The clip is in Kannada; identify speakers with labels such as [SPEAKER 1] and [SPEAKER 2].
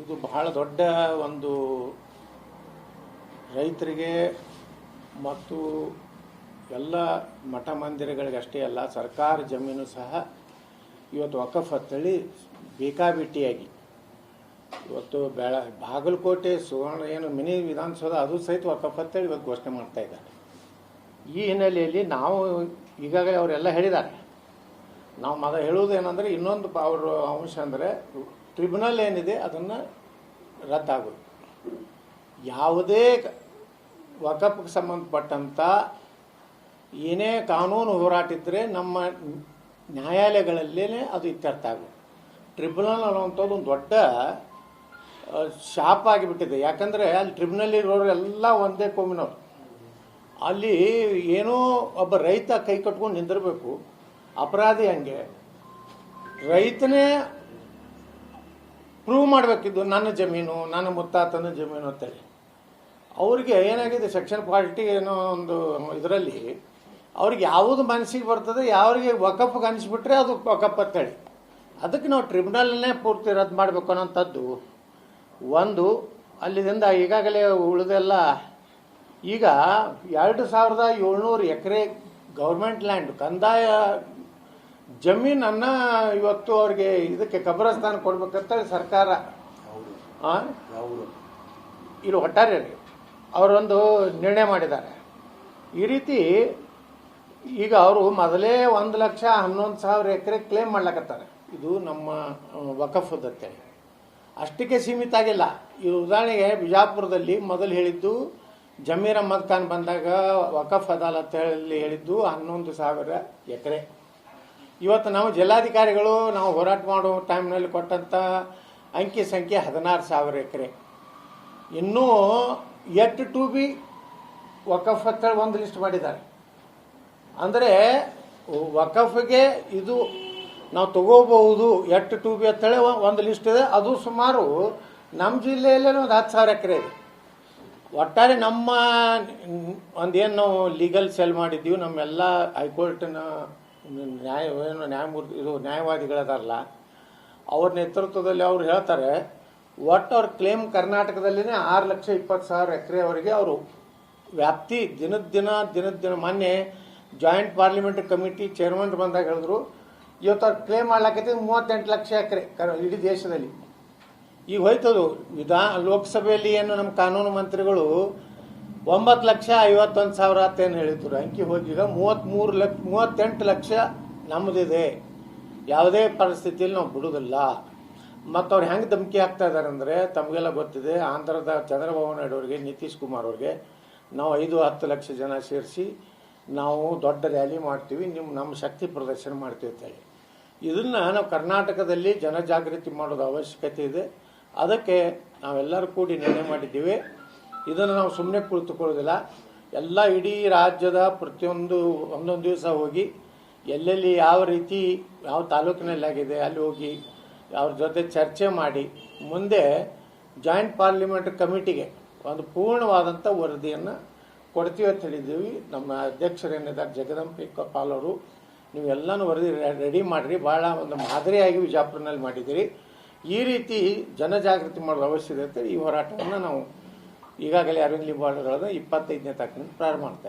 [SPEAKER 1] ಇದು ಬಹಳ ದೊಡ್ಡ ಒಂದು ರೈತರಿಗೆ ಮತ್ತು ಎಲ್ಲ ಮಠ ಮಂದಿರಗಳಿಗೆ ಅಷ್ಟೇ ಅಲ್ಲ, ಸರ್ಕಾರ ಜಮೀನು ಸಹ ಇವತ್ತು ವಕಫ್ ಅಂತೇಳಿ ಬೇಕಾಬಿಟ್ಟಿಯಾಗಿ. ಇವತ್ತು ಬೆಳ, ಬಾಗಲಕೋಟೆ ಸುವರ್ಣ ಏನು ಮಿನಿ ವಿಧಾನಸೌಧ ಅದು ಸಹಿತ ವಕಫ್ ಅಂತೇಳಿ ಇವತ್ತು ಘೋಷಣೆ ಮಾಡ್ತಾ ಇದ್ದಾರೆ. ಈ ಹಿನ್ನೆಲೆಯಲ್ಲಿ ನಾವು ಈಗಾಗಲೇ ಅವರೆಲ್ಲ ಹೇಳಿದ್ದಾರೆ. ನಾವು ಮಗ ಹೇಳುವುದೇನೆಂದರೆ ಇನ್ನೊಂದು ಅವರು ಅಂಶ ಅಂದರೆ ಟ್ರಿಬ್ಯುನಲ್ ಏನಿದೆ ಅದನ್ನು ರದ್ದಾಗೋದು ಯಾವುದೇ ವಕಪ್ಗೆ ಸಂಬಂಧಪಟ್ಟಂಥ ಏನೇ ಕಾನೂನು ಹೋರಾಟ ಇದ್ದರೆ ನಮ್ಮ ನ್ಯಾಯಾಲಯಗಳಲ್ಲೇ ಅದು ಇತ್ಯರ್ಥ ಆಗುತ್ತೆ ಟ್ರಿಬ್ಯುನಲ್ ಅನ್ನುವಂಥದ್ದು ಒಂದು ದೊಡ್ಡ ಶಾಪ ಆಗಿಬಿಟ್ಟಿದೆ. ಯಾಕಂದರೆ ಅಲ್ಲಿ ಟ್ರಿಬ್ಯುನಲ್ ಇರೋರು ಎಲ್ಲ ಒಂದೇ ಕೋಮಿನವ್ರು. ಅಲ್ಲಿ ಏನೋ ಒಬ್ಬ ರೈತ ಕೈ ಕಟ್ಕೊಂಡು ನಿಂದಿರಬೇಕು. ಅಪರಾಧಿ ಹಂಗೆ. ರೈತನೇ ಪ್ರೂವ್ ಮಾಡಬೇಕಿದ್ದು ನನ್ನ ಜಮೀನು, ನನ್ನ ಮುತ್ತಾತನ ಜಮೀನು ಅಂತೇಳಿ. ಅವ್ರಿಗೆ ಏನಾಗಿದೆ ಸೆಕ್ಷನ್ ಫಾರ್ಟಿ ಏನೋ ಒಂದು ಇದರಲ್ಲಿ, ಅವ್ರಿಗೆ ಯಾವುದು ಮನಸ್ಸಿಗೆ ಬರ್ತದೆ ಯಾವ್ರಿಗೆ ವಕಪ್ಗೆ ಅನಿಸ್ಬಿಟ್ರೆ ಅದು ವಕಪ್ ಅಂತೇಳಿ. ಅದಕ್ಕೆ ನಾವು ಟ್ರಿಬ್ಯುನಲ್ನೇ ಪೂರ್ತಿ ರದ್ದು ಮಾಡಬೇಕು ಅನ್ನೋಂಥದ್ದು. ಒಂದು, ಅಲ್ಲಿಂದ ಈಗಾಗಲೇ ಉಳಿದೆಲ್ಲ, ಈಗ ಎರಡು ಸಾವಿರದ ಏಳ್ನೂರು ಎಕರೆ ಗೌರ್ಮೆಂಟ್ ಲ್ಯಾಂಡ್ ಕಂದಾಯ ಜಮೀನನ್ನು ಇವತ್ತು ಅವ್ರಿಗೆ ಇದಕ್ಕೆ ಕಬ್ರಸ್ತಾನ ಕೊಡ್ಬೇಕಂತ ಸರ್ಕಾರ? ಇಲ್ಲಿ ಒಟ್ಟಾರೆ ಅವರೊಂದು ನಿರ್ಣಯ ಮಾಡಿದ್ದಾರೆ. ಈ ರೀತಿ ಈಗ ಅವರು ಮೊದಲೇ ಒಂದು ಲಕ್ಷ ಹನ್ನೊಂದು ಸಾವಿರ ಎಕರೆ ಕ್ಲೇಮ್ ಮಾಡ್ಲಕತ್ತಾರೆ. ಇದು ನಮ್ಮ ವಕಫದತ್ತೆ ಅಷ್ಟಕ್ಕೆ ಸೀಮಿತ ಆಗಿಲ್ಲ. ಈ ಉದಾಹರಣೆಗೆ ಬಿಜಾಪುರದಲ್ಲಿ ಮೊದಲು ಹೇಳಿದ್ದು ಜಮೀರ್ ಅಹಮದ್ ಖಾನ್ ಬಂದಾಗ ವಕಫ್ ಅದಾಲತ್ ಹೇಳಿ ಹೇಳಿದ್ದು ಹನ್ನೊಂದು ಸಾವಿರ ಎಕರೆ. ಇವತ್ತು ನಾವು ಜಿಲ್ಲಾಧಿಕಾರಿಗಳು ನಾವು ಹೋರಾಟ ಮಾಡೋ ಟೈಮ್ನಲ್ಲಿ ಕೊಟ್ಟಂಥ ಅಂಕಿ ಸಂಖ್ಯೆ ಹದಿನಾರು ಸಾವಿರ ಎಕರೆ. ಇನ್ನೂ ಎಟ್ ಟು ಬಿ ವಕಫ್ ಅಂತೇಳಿ ಒಂದು ಲಿಸ್ಟ್ ಮಾಡಿದ್ದಾರೆ. ಅಂದರೆ ವಕಫ್ಗೆ ಇದು ನಾವು ತಗೋಬಹುದು ಎಟ್ ಟು ಬಿ ಅಂತೇಳಿ ಒಂದು ಲಿಸ್ಟ್ ಇದೆ. ಅದು ಸುಮಾರು ನಮ್ಮ ಜಿಲ್ಲೆಯಲ್ಲೇ ಒಂದು ಹತ್ತು ಸಾವಿರ ಎಕರೆ ಇದೆ. ಒಟ್ಟಾರೆ ನಮ್ಮ ಒಂದೇನು ನಾವು ಲೀಗಲ್ ಸೆಲ್ ಮಾಡಿದ್ದೀವಿ, ನಮ್ಮೆಲ್ಲ ಹೈಕೋರ್ಟಿನ ನ್ಯಾಯ, ಏನು ನ್ಯಾಯಮೂರ್ತಿ, ಇದು ನ್ಯಾಯವಾದಿಗಳದಾರಲ್ಲ ಅವ್ರ ನೇತೃತ್ವದಲ್ಲಿ ಅವ್ರು ಹೇಳ್ತಾರೆ ಒಟ್ಟು ಅವ್ರ ಕ್ಲೇಮ್ ಕರ್ನಾಟಕದಲ್ಲಿನೇ ಆರು ಲಕ್ಷ ಇಪ್ಪತ್ತು ಸಾವಿರ ಎಕರೆವರೆಗೆ ಅವರು ವ್ಯಾಪ್ತಿ ದಿನದ ದಿನ ದಿನದ ದಿನ, ಮೊನ್ನೆ ಜಾಯಿಂಟ್ ಪಾರ್ಲಿಮೆಂಟ್ ಕಮಿಟಿ ಚೇರ್ಮನ್ ಬಂದಾಗ ಹೇಳಿದ್ರು, ಇವತ್ತು ಅವ್ರು ಕ್ಲೇಮ್ ಮಾಡ್ಲಾಕೈತಿ ಮೂವತ್ತೆಂಟು ಲಕ್ಷ ಎಕರೆ ಕರ್- ಇಡೀ ದೇಶದಲ್ಲಿ. ಈಗ ಹೋಯ್ತದು, ವಿಧಾನ, ಲೋಕಸಭೆಯಲ್ಲಿ ಏನು ನಮ್ಮ ಕಾನೂನು ಮಂತ್ರಿಗಳು ಒಂಬತ್ತು ಲಕ್ಷ ಐವತ್ತೊಂದು ಸಾವಿರ ಅಂತೇನು ಹೇಳಿದ್ರು? ಅಂಕಿ ಹೋಗಿ, ಈಗ ಮೂವತ್ತ್ಮೂರು ಲಕ್ಷ ಮೂವತ್ತೆಂಟು ಲಕ್ಷ ನಮ್ಮದಿದೆ ಯಾವುದೇ ಪರಿಸ್ಥಿತಿಯಲ್ಲಿ ನಾವು ಬಿಡೋದಿಲ್ಲ ಮತ್ತು ಅವ್ರು ಹೆಂಗೆ ಧಮಕಿ ಹಾಕ್ತಾ ಇದ್ದಾರೆ ಅಂದರೆ, ತಮಗೆಲ್ಲ ಗೊತ್ತಿದೆ, ಆಂಧ್ರದ ಚಂದ್ರಬಾಬು ನಾಯ್ಡು ಅವರಿಗೆ, ನಿತೀಶ್ ಕುಮಾರ್ ಅವ್ರಿಗೆ, ನಾವು ಐದು ಹತ್ತು ಲಕ್ಷ ಜನ ಸೇರಿಸಿ ನಾವು ದೊಡ್ಡ ರ್ಯಾಲಿ ಮಾಡ್ತೀವಿ ನಿಮ್ಮ ನಮ್ಮ ಶಕ್ತಿ ಪ್ರದರ್ಶನ ಮಾಡ್ತೀವಿ ಅಂತೇಳಿ ಇದನ್ನು ನಾವು ಕರ್ನಾಟಕದಲ್ಲಿ ಜನಜಾಗೃತಿ ಮಾಡೋದು ಅವಶ್ಯಕತೆ ಇದೆ. ಅದಕ್ಕೆ ನಾವೆಲ್ಲರೂ ಕೂಡಿ ನಿರ್ಣಯ ಮಾಡಿದ್ದೀವಿ. ಇದನ್ನು ನಾವು ಸುಮ್ಮನೆ ಕುಳಿತುಕೊಳ್ಳೋದಿಲ್ಲ. ಎಲ್ಲ ಇಡೀ ರಾಜ್ಯದ ಪ್ರತಿಯೊಂದು ಒಂದೊಂದು ದಿವಸ ಹೋಗಿ ಎಲ್ಲೆಲ್ಲಿ ಯಾವ ರೀತಿ ಯಾವ ತಾಲೂಕಿನಲ್ಲಿ ಆಗಿದೆ ಅಲ್ಲಿ ಹೋಗಿ ಅವ್ರ ಜೊತೆ ಚರ್ಚೆ ಮಾಡಿ, ಮುಂದೆ ಜಾಯಿಂಟ್ ಪಾರ್ಲಿಮೆಂಟ್ ಕಮಿಟಿಗೆ ಒಂದು ಪೂರ್ಣವಾದಂಥ ವರದಿಯನ್ನು ಕೊಡ್ತೀವಿ ಅಂತ ಹೇಳಿದ್ದೀವಿ. ನಮ್ಮ ಅಧ್ಯಕ್ಷರೇನಿದ್ದಾರೆ ಜಗದಂಬಿ ಪಾಲ್ ಅವರು, ನೀವೆಲ್ಲನೂ ವರದಿ ರೆಡಿ ಮಾಡಿರಿ. ಭಾಳ ಒಂದು ಮಾದರಿಯಾಗಿ ವಿಜಾಪುರನಲ್ಲಿ ಮಾಡಿದ್ದೀರಿ. ಈ ರೀತಿ ಜನಜಾಗೃತಿ ಮಾಡೋದು ಅವಶ್ಯಕತೆ ಈ ಹೋರಾಟವನ್ನು ನಾವು ಈಗಾಗಲೇ ಅರವಿಂದ್ ಲಿಂಬಾಳ್ಗಳನ್ನ ಇಪ್ಪತ್ತೈದನೇ ತಾರೀಕಿನಿಂದ ಪ್ರಾರಂಭ ಮಾಡ್ತಾ